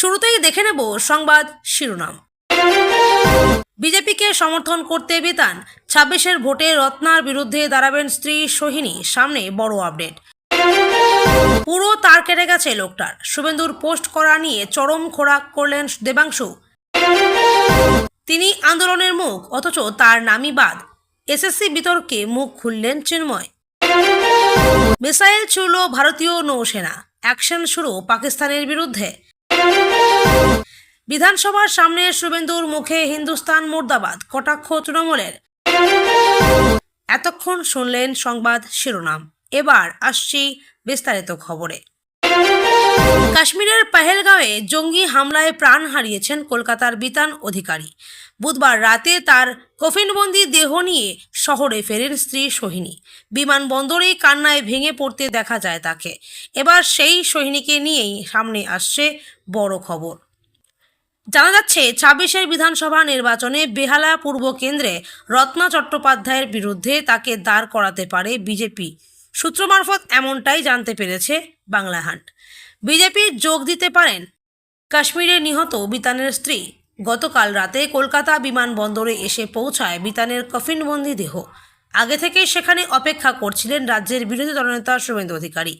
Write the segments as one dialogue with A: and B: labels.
A: শুরুতেই দেখে নেব সংবাদ শিরোনাম। বিজেপিকে সমর্থন করতে বেতান। ছাব্বিশের ভোটে রত্নার বিরুদ্ধে দাঁড়াবেন স্ত্রী সোহিনী। সামনে বড় আপডেট। পুরো তার কেটে গেছে লোকটার। শুভেন্দুর পোস্ট করা নিয়ে চরম খোরাক করলেন দেবাংশু। তিনি আন্দোলনের মুখ, অথচ তার নামই বাদ। এসএসসি বিতর্কে মুখ খুললেন চিন্ময়। মিসাইল ছুড়ল ভারতীয় নৌসেনা। অ্যাকশন শুরু পাকিস্তানের বিরুদ্ধে। বিধানসভার সামনে শুভেন্দুর মুখে হিন্দুস্তান মুর্দাবাদ, কটাক্ষ তৃণমূলের। এতক্ষণ শুনলেন সংবাদ শিরোনাম। এবার আসছি বিস্তারিত খবরে। কাশ্মীরের পেহেলগাঁওয়ে জঙ্গি হামলায় প্রাণ হারিয়েছেন কলকাতার বিতান অধিকারী। বুধবার রাতে তার কফিনবন্দি দেহ নিয়ে শহরে ফেরেন স্ত্রী সোহিনী। বিমানবন্দরেই কান্নায় ভেঙে পড়তে দেখা যায় তাকে। এবার সেই সোহিনীকে নিয়েই সামনে আসছে বড় খবর। জানা যাচ্ছে, ছাব্বিশের বিধানসভা নির্বাচনে বেহালা পূর্ব কেন্দ্রে রত্না চট্টোপাধ্যায়ের বিরুদ্ধে তাকে দাঁড় করাতে পারে বিজেপি। সূত্র মারফত এমনটাই জানতে পেরেছে বাংলা হান্ট। বিজেপি যোগ দিতে পারেন কাশ্মীরে নিহত বিতানের স্ত্রী। গতকাল রাতে কলকাতা বিমানবন্দরে এসে পৌঁছায় বিতানের কফিনবন্দি দেহ। আগে থেকেই সেখানে অপেক্ষা করছিলেন রাজ্যের বিরোধী দলনেতা শুভেন্দু অধিকারী।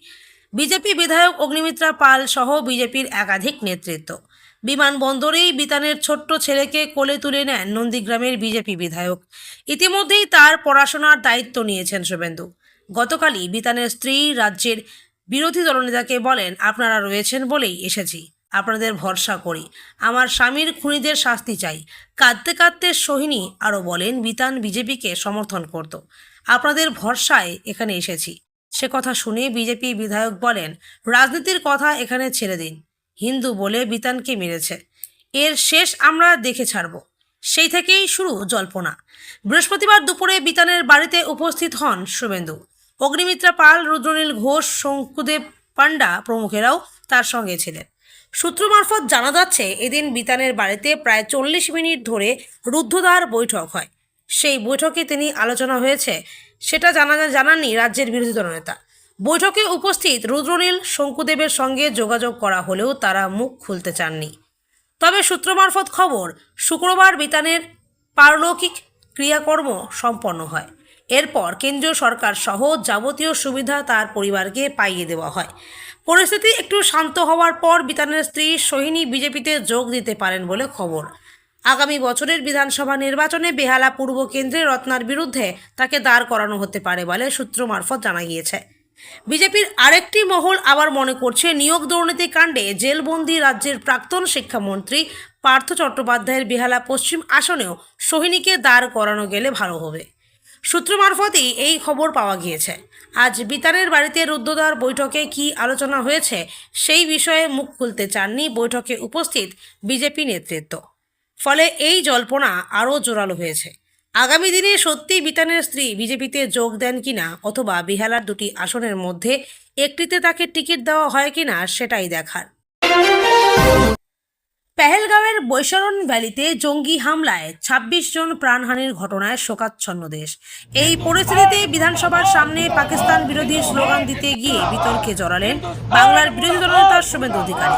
A: বিজেপি বিধায়ক অগ্নিমিত্রা পাল সহ বিজেপির একাধিক নেতৃত্ব। বিমানবন্দরেই বিতানের ছোট্ট ছেলেকে কোলে তুলে নেন নন্দীগ্রামের বিজেপি বিধায়ক। ইতিমধ্যেই তার পড়াশোনার দায়িত্ব নিয়েছেন শুভেন্দু। গতকালই বিতানের স্ত্রী রাজ্যের বিরোধী দলনেতাকে বলেন, আপনারা রয়েছেন বলেই এসেছি। আপনাদের ভরসা করি। আমার স্বামীর খুনিদের শাস্তি চাই। কাঁদতে কাঁদতে সোহিনী আরও বলেন, বিতান বিজেপিকে সমর্থন করত। আপনাদের ভরসায় এখানে এসেছি। সে কথা শুনে বিজেপি বিধায়ক বলেন, রাজনীতির কথা এখানে ছেড়ে দিন। হিন্দু বলে বিতানকে মেরেছে। এর শেষ আমরা দেখে ছাড়ব। সেই থেকেই শুরু জল্পনা। বৃহস্পতিবার দুপুরে বিতানের বাড়িতে উপস্থিত হন শুভেন্দু। অগ্নিমিত্রা পাল, রুদ্রনীল ঘোষ, শঙ্কুদেব পাণ্ডা প্রমুখেরাও তার সঙ্গে ছিলেন। সূত্র মারফত জানা যাচ্ছে, এদিন বিতানের বাড়িতে প্রায় চল্লিশ মিনিট ধরে রুদ্ধদ্বার বৈঠক হয়। সেই বৈঠকে তিনি আলোচনা হয়েছে, সেটা জানা জানাননি রাজ্যের বিরোধী দলনেতা। বৈঠকে উপস্থিত রুদ্রনীল, শঙ্কুদেবের সঙ্গে যোগাযোগ করা হলেও তারা মুখ খুলতে চাননি। তবে সূত্র মারফত খবর, শুক্রবার বিতানের পারলৌকিক ক্রিয়াকর্ম সম্পন্ন হয়। এরপর কেন্দ্রীয় সরকার সহ যাবতীয় সুবিধা তার পরিবারকে পাইয়ে দেওয়া হয়। পরিস্থিতি একটু শান্ত হওয়ার পর বিতানের স্ত্রী সোহিনী বিজেপিতে যোগ দিতে পারেন বলে খবর। আগামী বছরের বিধানসভা নির্বাচনে বেহালা পূর্ব কেন্দ্রে রত্নার বিরুদ্ধে তাকে দাঁড় করানো হতে পারে বলে সূত্র মারফত জানা গিয়েছে। বিজেপির আরেকটি মহল আবার মনে করছে, নিয়োগ দুর্নীতি কাণ্ডে জেলবন্দি রাজ্যের প্রাক্তন শিক্ষামন্ত্রী পার্থ চট্টোপাধ্যায়ের বেহালা পশ্চিম আসনেও সোহিনীকে দাঁড় করানো গেলে ভালো হবে। সূত্র মারফতই এই খবর পাওয়া গিয়েছে। আজ বিতানের বাড়িতে রুদ্ধদ্বার বৈঠকে কি আলোচনা হয়েছে সেই বিষয়ে মুখ খুলতে চাননি বৈঠকে উপস্থিত বিজেপি নেতৃত্ব। ফলে এই জল্পনা আরও জোরালো হয়েছে। আগামী দিনে সত্যি বিতানের স্ত্রী বিজেপিতে যোগ দেন কিনা অথবা বিহালার দুটি আসনের মধ্যে একটিতে তাকে টিকিট দেওয়া হয় কিনা সেটাই দেখার। পেহেলগাঁওয়ের বৈশরণ ভ্যালিতে জঙ্গি হামলায় ২৬ জন প্রাণহানির ঘটনায় শোকাচ্ছন্ন দেশ। এই পরিস্থিতিতে বিধানসভার সামনে পাকিস্তান বিরোধী স্লোগান দিতে গিয়ে বিতর্কে জড়ালেন বাংলার বিরোধী দলনেতা শুভেন্দু অধিকারী।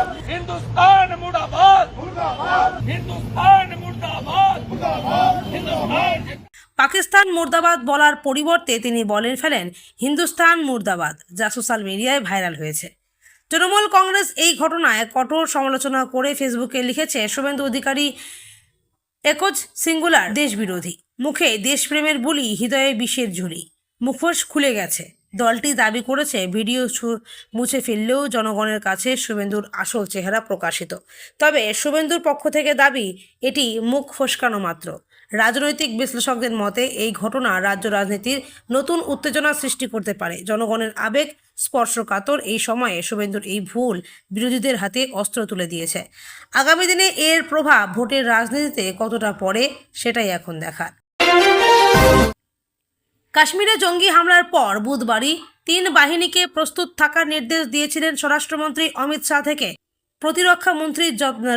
A: পাকিস্তান মুর্দাবাদ বলার পরিবর্তে তিনি বলে ফেলেন হিন্দুস্তান মুর্দাবাদ যা সোশ্যাল মিডিয়ায় ভাইরাল হয়েছে। তৃণমূল কংগ্রেস এই ঘটনায় কঠোর সমালোচনা করে ফেসবুকে লিখেছে, শুভেন্দু অধিকারী একজ সিঙ্গুলার দেশবিরোধী। মুখে দেশপ্রেমের বুলি, হৃদয়ে বিষের ঝুলি। মুখোশ খুলে গেছে। দলটি দাবি করেছে, ভিডিও মুছে ফেললেও জনগণের কাছে শুভেন্দুর আসল চেহারা প্রকাশিত। তবে শুভেন্দুর পক্ষ থেকে দাবি, এটি মুখ ফসকানো মাত্র। রাজনৈতিক বিশ্লেষকদের মতে, এই ঘটনা রাজ্য রাজনীতির নতুন উত্তেজনা সৃষ্টি করতে পারে। জনগণের আবেগ স্পর্শকাতর। এই সময়ে শুভেন্দুর এই ভুল বিরোধীদের হাতে অস্ত্র তুলে দিয়েছে। আগামী দিনে এর প্রভাব ভোটের রাজনীতিতে কতটা পড়ে, সেটাই এখন দেখার। কাশ্মীরে জঙ্গি হামলার পর বুধবারই তিন বাহিনীকে প্রস্তুত থাকার নির্দেশ দিয়েছিলেন স্বরাষ্ট্রমন্ত্রী অমিত শাহ থেকে। প্রতিরক্ষা মন্ত্রী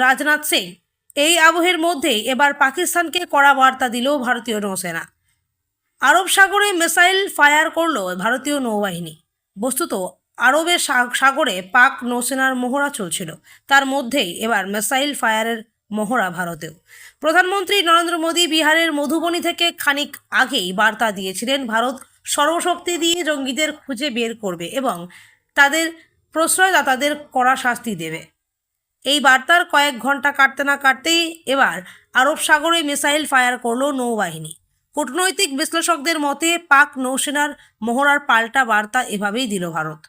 A: রাজনাথ সিং এই আবহের মধ্যেই এবার পাকিস্তানকে কড়া বার্তা দিল ভারতীয় নৌসেনা। আরব সাগরে মিসাইল ফায়ার করল ভারতীয় নৌবাহিনী। বস্তুত আরবের সাগরে পাক নৌসেনার মহড়া চলছিল। তার মধ্যেই এবার মিসাইল ফায়ারের মহড়া ভারতেও। প্রধানমন্ত্রী নরেন্দ্র মোদী বিহারের মধুবনী থেকে খানিক আগেই বার্তা দিয়েছিলেন, ভারত সর্বশক্তি দিয়ে জঙ্গিদের খুঁজে বের করবে এবং তাদের প্রশ্রয়দাতাদের কড়া শাস্তি দেবে। এই বার্তার কয়েক ঘণ্টা কাটতে না কাটতেই এবার আরব সাগরে মিসাইল ফায়ার করল নৌবাহিনী। কূটনৈতিক বিশ্লেষকদের মতে পাক নৌসেনার মহড়ার পাল্টা বার্তা এভাবেই দিল ভারত।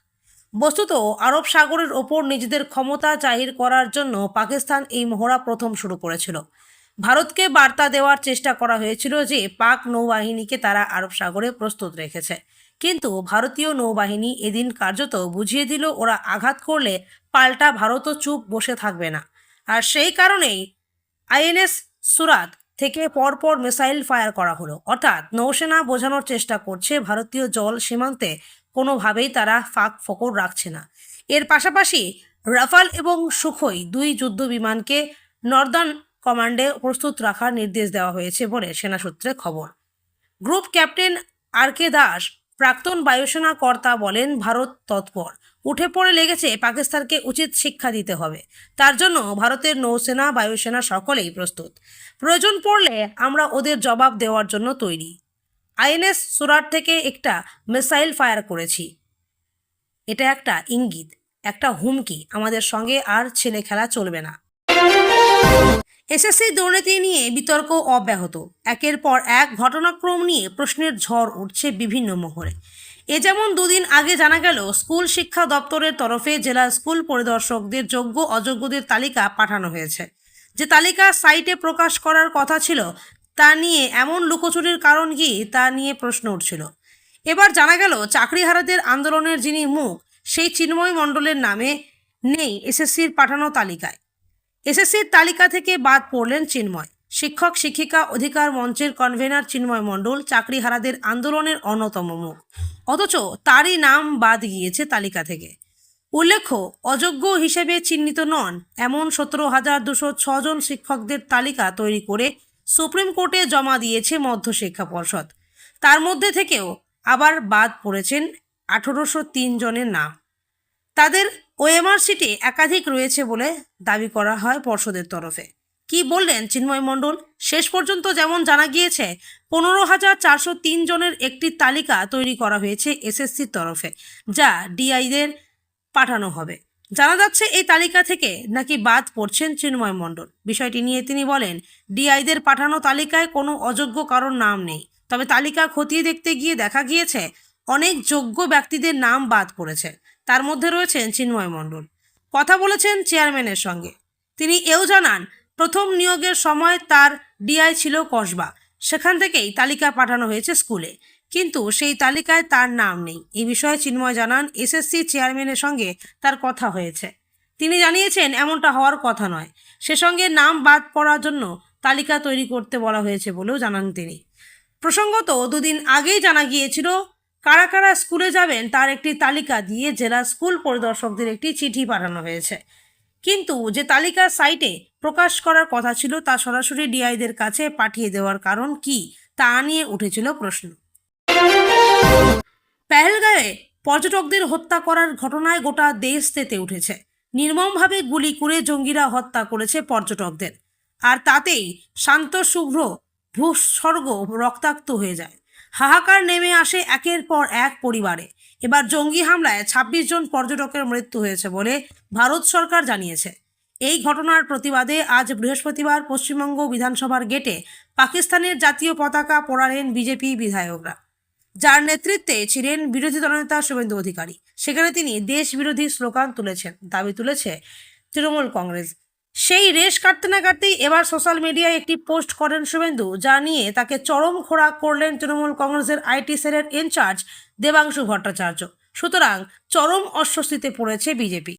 A: বস্তুত আরব সাগরের ওপর নিজেদের ক্ষমতা জাহির করার জন্য পাকিস্তান এই মহড়া প্রথম শুরু করেছিল। ভারতকে বার্তা দেওয়ার চেষ্টা করা হয়েছিল যে পাক নৌবাহিনীকে তারা আরব সাগরে প্রস্তুত রেখেছে। কিন্তু ভারতীয় নৌবাহিনী এদিন কার্যত বুঝিয়ে দিল, ওরা আঘাত করলে পাল্টা ভারতও চুপ বসে থাকবে না। আর সেই কারণেই আইএনএস সুরাত থেকে পরপর মিসাইল ফায়ার করা হলো। অর্থাৎ নৌসেনা বোঝানোর চেষ্টা করছে, ভারতীয় জল সীমান্তে কোনোভাবেই তারা ফাঁক ফোকর রাখছে না। এর পাশাপাশি রাফাল এবং সুখই দুই যুদ্ধ বিমানকে নর্দার্ন কমান্ডে প্রস্তুত রাখার নির্দেশ দেওয়া হয়েছে বলে সেনা সূত্রে খবর। Group captain R K Das প্রাক্তন বায়ুসেনা কর্তা বলেন, ভারত তৎপর। উঠে পড়ে লেগেছে পাকিস্তানকে উচিত শিক্ষা দিতে হবে। তার জন্য ভারতের নৌসেনা, বায়ুসেনা সকলেই প্রস্তুত। প্রয়োজন পড়লে আমরা ওদের জবাব দেওয়ার জন্য তৈরি। আইএনএস সুরাট থেকে একটা মিসাইল ফায়ার করেছি। এটা একটা ইঙ্গিত, একটা হুমকি। আমাদের সঙ্গে আর ছেলে খেলা চলবে না। এসএসসি দুর্নীতি নিয়ে বিতর্ক অব্যাহত। একের পর এক ঘটনাক্রম নিয়ে প্রশ্নের ঝড় উঠছে বিভিন্ন মহলে এ যেমন দুদিন আগে জানা গেল, স্কুল শিক্ষা দপ্তরের তরফে জেলা স্কুল পরিদর্শকদের যোগ্য অযোগ্যদের তালিকা পাঠানো হয়েছে। যে তালিকা সাইটে প্রকাশ করার কথা ছিল, তা নিয়ে এমন লুকোচুরির কারণ কি, তা নিয়ে প্রশ্ন উঠছিল। এবার জানা গেল, চাকরিহারাদের আন্দোলনের যিনি মুখ, সেই চিন্ময় মণ্ডলের নামে নেই এসএসসির পাঠানো তালিকায়। এসএসসির তালিকা থেকে বাদ পড়লেন চিন্ময়। শিক্ষক, শিক্ষিকা, অধিকার মঞ্চের কনভেনার চিন্ময় মণ্ডল চাকরিহারাদের আন্দোলনের অন্যতম মুখ। অথচ তারই নাম বাদ গিয়েছে তালিকা থেকে। উল্লেখ্য, অযোগ্য হিসেবে চিহ্নিত নন, এমন সতেরো হাজার দুশো ছজন শিক্ষকদের তালিকা তৈরি করে সুপ্রিম কোর্টে জমা দিয়েছে মধ্যশিক্ষা পর্ষদ। তার মধ্যে থেকেও আবার বাদ পড়েছেন আঠেরোশো তিন জনের নাম। তাদের ওএমআর সিটি একাধিক রয়েছে বলে দাবি করা হয় পর্ষদের তরফে। কি বললেন চিন্ময় মণ্ডল? শেষ পর্যন্ত যেমন জানা গিয়েছে, পনেরো হাজার চারশো তিন জনের একটি তালিকা তৈরি করা হয়েছে এসএসসির তরফে, যা ডিআইদের পাঠানো হবে। জানা যাচ্ছে এই তালিকা থেকে নাকি বাদ পড়ছেন চিন্ময় মণ্ডল। বিষয়টি নিয়ে তিনি বলেন ডিআইদের পাঠানো তালিকায় কোনো অযোগ্য কারোর নাম নেই। তবে তালিকা খতিয়ে দেখতে গিয়ে দেখা গিয়েছে, অনেক যোগ্য ব্যক্তিদের নাম বাদ পড়েছে। তার মধ্যে রয়েছেন চিন্ময় মণ্ডল। কথা বলেছেন চেয়ারম্যানের সঙ্গে। তিনি এও জানান, প্রথম নিয়োগের সময় তার ডিআই ছিল কসবা। সেখান থেকেই তালিকা পাঠানো হয়েছে স্কুলে। কিন্তু সেই তালিকায় তার নাম নেই। এই বিষয়ে চিন্ময় জানান, এসএসসি চেয়ারম্যানের সঙ্গে তার কথা হয়েছে। তিনি জানিয়েছেন, এমনটা হওয়ার কথা নয়। সে সঙ্গে নাম বাদ পড়ার জন্য তালিকা তৈরি করতে বলা হয়েছে বলেও জানান তিনি। প্রসঙ্গত দুদিন আগেই জানা গিয়েছিল কারা কারা স্কুলে যাবেন তার একটি তালিকা দিয়ে জেলা স্কুল পরিদর্শকদের একটি চিঠি পাঠানো হয়েছে। কিন্তু যে তালিকা সাইটে প্রকাশ করার কথা ছিল তা সরাসরি ডিআইদের কাছে পাঠিয়ে দেওয়ার কারণ কি তা নিয়ে উঠেছিল প্রশ্ন। পেহেলগাঁয়ে পর্যটকদের হত্যা করার ঘটনায় গোটা দেশ তেতে উঠেছে। নির্মমভাবে গুলি করে জঙ্গিরা হত্যা করেছে পর্যটকদের। আর তাতেই শান্ত, শুভ্র, ভূস্বর্গ রক্তাক্ত হয়ে যায়। হাহাকার নেমে আসে একের পর এক পরিবারে। এবার জঙ্গি হামলায় ২৬ জন পর্যটকের মৃত্যু হয়েছে বলে ভারত সরকার জানিয়েছে। এই ঘটনার প্রতিবাদে আজ বৃহস্পতিবার পশ্চিমবঙ্গ বিধানসভার গেটে পাকিস্তানের জাতীয় পতাকা পোড়ালেন বিজেপি বিধায়করা। যার নেতৃত্বে ছিলেন বিরোধী দলনেতা শুভেন্দু অধিকারী। সেখানে তিনি দেশ বিরোধী স্লোগান তুলেছেন। দাবি তুলেছে তৃণমূল কংগ্রেস। সেই রেশ কাটতে না কাটতেই এবার সোশ্যাল মিডিয়ায় একটি পোস্ট করেন শুভেন্দু, যা নিয়ে তাকে চরম খোরাক করলেন তৃণমূল কংগ্রেসের আইটি সেলের ইনচার্জ দেবাংশু ভট্টাচার্য। সুতরাং চরম অস্বস্তিতে পড়েছে বিজেপি।